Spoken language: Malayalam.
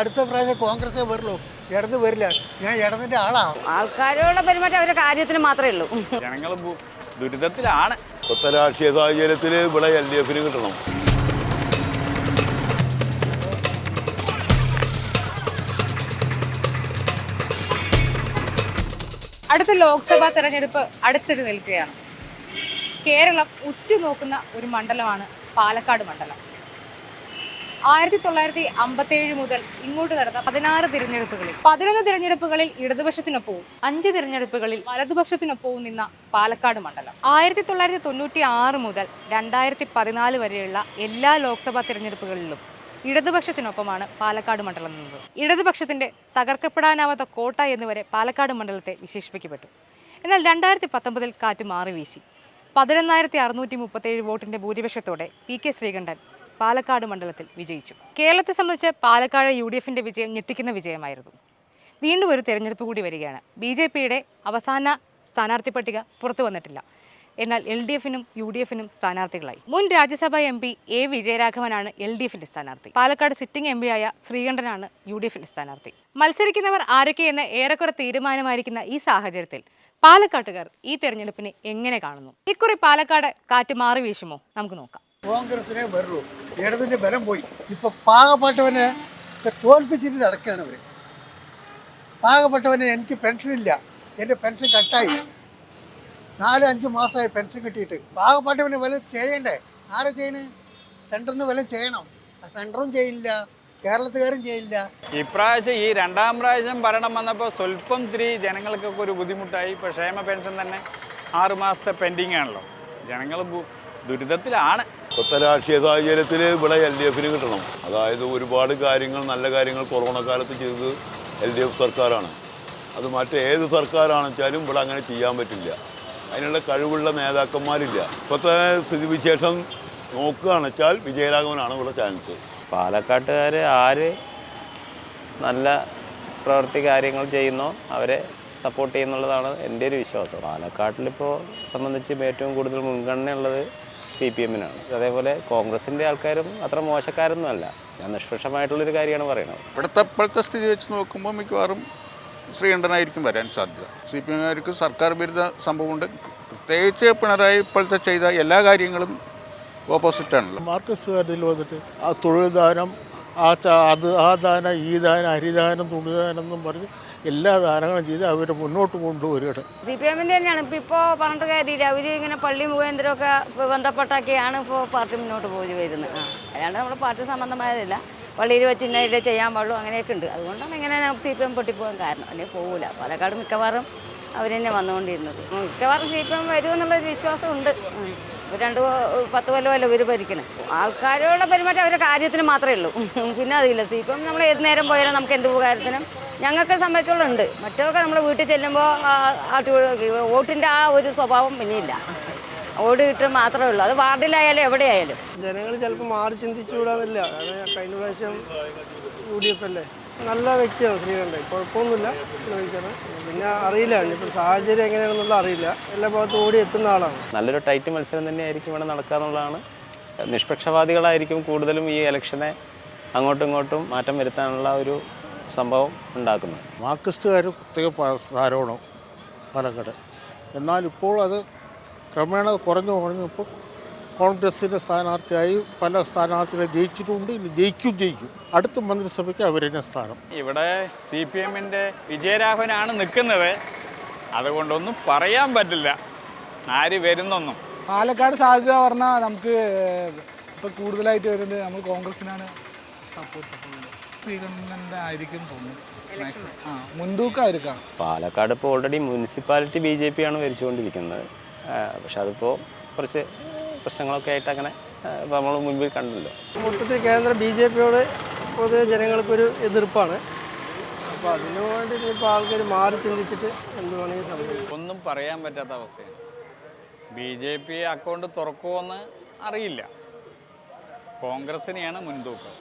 അടുത്ത പ്രാവശ്യം കോൺഗ്രസേ വരുള്ളൂ. ഇടന്ന് വരില്ല. ഞാൻ ഇടന്നിന്റെ ആളാ. ആൾക്കാരോട് പെരുമാറ്റം അവരുടെ കാര്യത്തിന് മാത്രമേ ഉള്ളൂ. ജനങ്ങൾ ദുരിതത്തിലാണ്. ഇപ്പോഴത്തെ രാഷ്ട്രീയ സാഹചര്യത്തിൽ ഇവിടെ എൽ ഡി എഫിന് കിട്ടണം. അടുത്ത ലോക്സഭാ തെരഞ്ഞെടുപ്പ് അടുത്തിട്ട് നിൽക്കുകയാണ്. കേരളം ഉറ്റുനോക്കുന്ന ഒരു മണ്ഡലമാണ് പാലക്കാട് മണ്ഡലം. ആയിരത്തി തൊള്ളായിരത്തി അമ്പത്തി ഏഴ് മുതൽ ഇങ്ങോട്ട് നടന്ന പതിനാറ് തിരഞ്ഞെടുപ്പുകളിൽ പതിനൊന്ന് തിരഞ്ഞെടുപ്പുകളിൽ ഇടതുപക്ഷത്തിനൊപ്പവും അഞ്ച് തിരഞ്ഞെടുപ്പുകളിൽ വലതുപക്ഷത്തിനൊപ്പവും നിന്ന പാലക്കാട് മണ്ഡലം. ആയിരത്തി തൊള്ളായിരത്തി തൊണ്ണൂറ്റി ആറ് മുതൽ രണ്ടായിരത്തി പതിനാല് വരെയുള്ള എല്ലാ ലോക്സഭാ തിരഞ്ഞെടുപ്പുകളിലും ഇടതുപക്ഷത്തിനൊപ്പമാണ് പാലക്കാട് മണ്ഡലം നിന്നത്. ഇടതുപക്ഷത്തിന്റെ തകർക്കപ്പെടാനാവാത്ത കോട്ട എന്നുവരെ പാലക്കാട് മണ്ഡലത്തെ വിശേഷിപ്പിക്കപ്പെട്ടു. എന്നാൽ രണ്ടായിരത്തി പത്തൊമ്പതിൽ കാറ്റ് മാറി വീശി പതിനൊന്നായിരത്തി അറുന്നൂറ്റി മുപ്പത്തേഴ് വോട്ടിന്റെ ഭൂരിപക്ഷത്തോടെ പി കെ ശ്രീകണ്ഠൻ പാലക്കാട് മണ്ഡലത്തിൽ വിജയിച്ചു. കേരളത്തെ സംബന്ധിച്ച് പാലക്കാട് യു ഡി എഫിന്റെ വിജയം ഞെട്ടിക്കുന്ന വിജയമായിരുന്നു. വീണ്ടും ഒരു തെരഞ്ഞെടുപ്പ് കൂടി വരികയാണ്. ബി ജെ പിയുടെ അവസാന സ്ഥാനാർത്ഥി പട്ടിക പുറത്തു വന്നിട്ടില്ല. എന്നാൽ എൽ ഡി എഫിനും യു ഡി എഫിനും സ്ഥാനാർത്ഥികളായി. മുൻ രാജ്യസഭാ എം പി എ വിജയരാഘവനാണ് എൽ ഡി എഫിന്റെ സ്ഥാനാർത്ഥി. പാലക്കാട് സിറ്റിംഗ് എം ആയ ശ്രീകണ്ഠനാണ് യു ഡി എഫിന്റെ സ്ഥാനാർത്ഥി. മത്സരിക്കുന്നവർ ആരൊക്കെയെന്ന് ഏറെക്കുറെ തീരുമാനമായിരിക്കുന്ന ഈ സാഹചര്യത്തിൽ പാലക്കാട്ടുകാർ ഈ തെരഞ്ഞെടുപ്പിനെ എങ്ങനെ കാണുന്നു? ഇക്കുറി പാലക്കാട് കാറ്റ് മാറി വീശുമോ? നമുക്ക് നോക്കാം. കോൺഗ്രസിനെ വരുള്ളൂ ഇടതിന്റെ ബലം പോയി. ഇപ്പൊ പാകപ്പെട്ടവനെ ഇപ്പൊ തോൽപ്പിച്ചിട്ട് നടക്കുകയാണ് ഇവർ പാകപ്പെട്ടവനെ എനിക്ക് ഇല്ല. എന്റെ പെൻഷൻ കട്ടായി. നാല് അഞ്ച് മാസമായി പെൻഷൻ കിട്ടിയിട്ട്. പാകപ്പെട്ടവന് വില ചെയ്യണ്ടേ? ആരെ ചെയ്യണേ? സെന്ററിൽ നിന്ന് വില ചെയ്യണം. സെന്ററും ചെയ്യില്ല. കേരളത്തുകാരും ചെയ്യില്ല. ഇപ്രാവശ്യം ഈ രണ്ടാം പ്രാവശ്യം ഭരണം വന്നപ്പോൾ സ്വല്പം ഇത്തിരി ജനങ്ങൾക്കൊക്കെ ഒരു ബുദ്ധിമുട്ടായി. ഇപ്പോൾ ക്ഷേമ പെൻഷൻ തന്നെ ആറുമാസത്തെ പെൻഡിങ് ആണല്ലോ. ജനങ്ങൾ ദുരിതത്തിലാണ്. ഇപ്പോഴത്തെ രാഷ്ട്രീയ സാഹചര്യത്തിൽ ഇവിടെ എൽ ഡി എഫിന് കിട്ടണം. അതായത് ഒരുപാട് കാര്യങ്ങൾ നല്ല കാര്യങ്ങൾ കൊറോണ കാലത്ത് ചെയ്തത് എൽ ഡി എഫ് സർക്കാരാണ്. അത് മറ്റേത് സർക്കാരാണെച്ചാലും ഇവിടെ അങ്ങനെ ചെയ്യാൻ പറ്റില്ല. അതിനുള്ള കഴിവുള്ള നേതാക്കന്മാരില്ല. ഇപ്പോഴത്തെ സ്ഥിതിവിശേഷം നോക്കുകയാണെന്ന് വെച്ചാൽ വിജയരാഘവനാണ് ഇവിടെ ചാൻസ്. പാലക്കാട്ടുകാർ ആര് നല്ല പ്രവൃത്തി കാര്യങ്ങൾ ചെയ്യുന്നോ അവരെ സപ്പോർട്ട് ചെയ്യുന്നുള്ളതാണ് എന്റെ ഒരു വിശ്വാസം. പാലക്കാട്ടിലിപ്പോൾ സംബന്ധിച്ച് ഏറ്റവും കൂടുതൽ മുൻഗണന ഉള്ളത് സി പി എമ്മിനാണ്. അതേപോലെ കോൺഗ്രസിന്റെ ആൾക്കാരും അത്ര മോശക്കാരൊന്നുമല്ല. ഞാൻ നിഷ്പക്ഷമായിട്ടുള്ളൊരു കാര്യമാണ് പറയുന്നത്. ഇവിടുത്തെ ഇപ്പോഴത്തെ സ്ഥിതി വെച്ച് നോക്കുമ്പോൾ മിക്കവാറും ശ്രീകണ്ഠനായിരിക്കും വരാൻ സാധ്യത. സി പി എമ്മുകാർക്ക് സർക്കാർ വിരുദ്ധ സംഭവമുണ്ട്. പ്രത്യേകിച്ച് പിണറായി ഇപ്പോഴത്തെ ചെയ്ത എല്ലാ കാര്യങ്ങളും ഓപ്പോസിറ്റ് ഓപ്പോസിറ്റാണല്ലോ മാർക്സിസ്റ്റുകാരിൽ വന്നിട്ട് ആ തൊഴിൽ ദാനം ആ അത് ആ ദാനം ഈ ദാനം അരിദാനം തുണിദാനം എന്നും പറഞ്ഞ് എല്ലാ ദാനങ്ങളും ചെയ്ത് അവരെ മുന്നോട്ട് കൊണ്ടുവരികയാണ്. സി പി എമ്മിന്റെ തന്നെയാണ്. ഇപ്പോൾ ഇപ്പോൾ പറഞ്ഞിട്ട് കാര്യമില്ല. അവർ ഇങ്ങനെ പള്ളി മുഖേന്ദ്രമൊക്കെ ബന്ധപ്പെട്ടൊക്കെയാണ് ഇപ്പോൾ പാർട്ടി മുന്നോട്ട് പോയി വരുന്നത്. അല്ലാണ്ട് നമ്മൾ പാർട്ടി സംബന്ധമായതല്ല. പള്ളിയിൽ വെച്ച് ഇന്ന ഇതേ ചെയ്യാൻ പാടുള്ളൂ അങ്ങനെയൊക്കെ ഉണ്ട്. അതുകൊണ്ടാണ് ഇങ്ങനെ സി പി എം പൊട്ടിപ്പോകാൻ കാരണം. അല്ലെങ്കിൽ പോകില്ല പാലക്കാട് മിക്കവാറും അവർ തന്നെ വന്നുകൊണ്ടിരുന്നത്. മിക്കവാറും സി പി എം വരുമെന്നുള്ളൊരു വിശ്വാസമുണ്ട്. രണ്ട് പത്ത് കൊല്ലമല്ല ഇവർ ഭരിക്കണം? ആൾക്കാരോട് പെരുമാറ്റം അവരുടെ കാര്യത്തിന് മാത്രമേ ഉള്ളൂ. പിന്നെ അതില്ല. സി പി എം നമ്മൾ ഏത് നേരം പോയാലും നമുക്ക് എന്ത് ഉപകാരത്തിനും ഞങ്ങൾക്ക് സംബന്ധിച്ചുള്ളുണ്ട് മറ്റൊക്കെ നമ്മൾ വീട്ടിൽ ചെല്ലുമ്പോൾ വോട്ടിന്റെ ആ ഒരു സ്വഭാവം പിന്നെയില്ല ഓട് കിട്ടും മാത്രമേ ഉള്ളൂ. അത് വാർഡിലായാലും എവിടെയായാലും. ജനങ്ങൾ ചിലപ്പോൾ മാറി ചിന്തിച്ചുകൂടാന്നില്ല കഴിഞ്ഞ പ്രാവശ്യം യു ഡി എഫ് അല്ലേ? നല്ല വ്യക്തിയാണ് ശ്രീകണ്ഠൻ. കുഴപ്പമൊന്നുമില്ല ചോദിക്കണം പിന്നെ അറിയില്ല ഇപ്പോൾ സാഹചര്യം എങ്ങനെയാണെന്നുള്ള അറിയില്ല. എല്ലാ ഭാഗത്തും ഓടി എത്തുന്ന ആളാണ്. നല്ലൊരു ടൈറ്റ് മത്സരം തന്നെയായിരിക്കും ഇവിടെ നടക്കുക എന്നുള്ളതാണ്. നിഷ്പക്ഷവാദികളായിരിക്കും കൂടുതലും ഈ ഇലക്ഷനെ അങ്ങോട്ടും ഇങ്ങോട്ടും മാറ്റം വരുത്താനുള്ള ഒരു സംഭവം ഉണ്ടാക്കുന്നത്. മാർക്സിസ്റ്റുകാർ പ്രത്യേക ധാരോണം പാലക്കാട്. എന്നാൽ ഇപ്പോൾ അത് ക്രമേണ കുറഞ്ഞു കുറഞ്ഞപ്പോൾ കോൺഗ്രസിന്റെ സ്ഥാനാർത്ഥിയായി പല സ്ഥാനാർത്ഥികളെ ജയിച്ചിട്ടുണ്ട്. ഇനി ജയിക്കും ജയിക്കും അടുത്ത മന്ത്രിസഭയ്ക്ക് അവരെന്നെ സ്ഥാനം. ഇവിടെ സി പി എമ്മിന്റെ വിജയരാഘവനാണ് നിൽക്കുന്നത്. അതുകൊണ്ടൊന്നും പറയാൻ പറ്റില്ല. ആര് വരുന്നൊന്നും. പാലക്കാട് സാധ്യത പറഞ്ഞാൽ നമുക്ക് ഇപ്പോൾ കൂടുതലായിട്ട് വരുന്നത് നമ്മൾ കോൺഗ്രസിനാണ് സപ്പോർട്ട് ശ്രീകണ്ഠന്റെ ആയിരിക്കും തോന്നുന്നു. ആ മുൻതൂക്കമായിരിക്കാം പാലക്കാട് ഇപ്പോൾ already municipality B J P ആണ് ഭരിച്ചുകൊണ്ടിരിക്കുന്നത്. പക്ഷെ അതിപ്പോൾ കുറച്ച് പ്രശ്നങ്ങളൊക്കെ ആയിട്ട് അങ്ങനെ നമ്മൾ മുൻപിൽ കണ്ടല്ലോ മൊത്തത്തിൽ കേന്ദ്ര ബി ജെ പിയോട് പൊതുവെ ജനങ്ങൾക്കൊരു എതിർപ്പാണ്. അപ്പോൾ അതിനു വേണ്ടി ഇപ്പോൾ ആൾക്കാർ മാറി ചിന്തിച്ചിട്ട് എന്ത് വേണമെങ്കിൽ സംഭവിക്കും. ഒന്നും പറയാൻ പറ്റാത്ത അവസ്ഥയാണ്. ബി ജെ പി അക്കൗണ്ട് തുറക്കുമെന്ന് അറിയില്ല. കോൺഗ്രസിനെയാണ് മുൻതൂക്കം.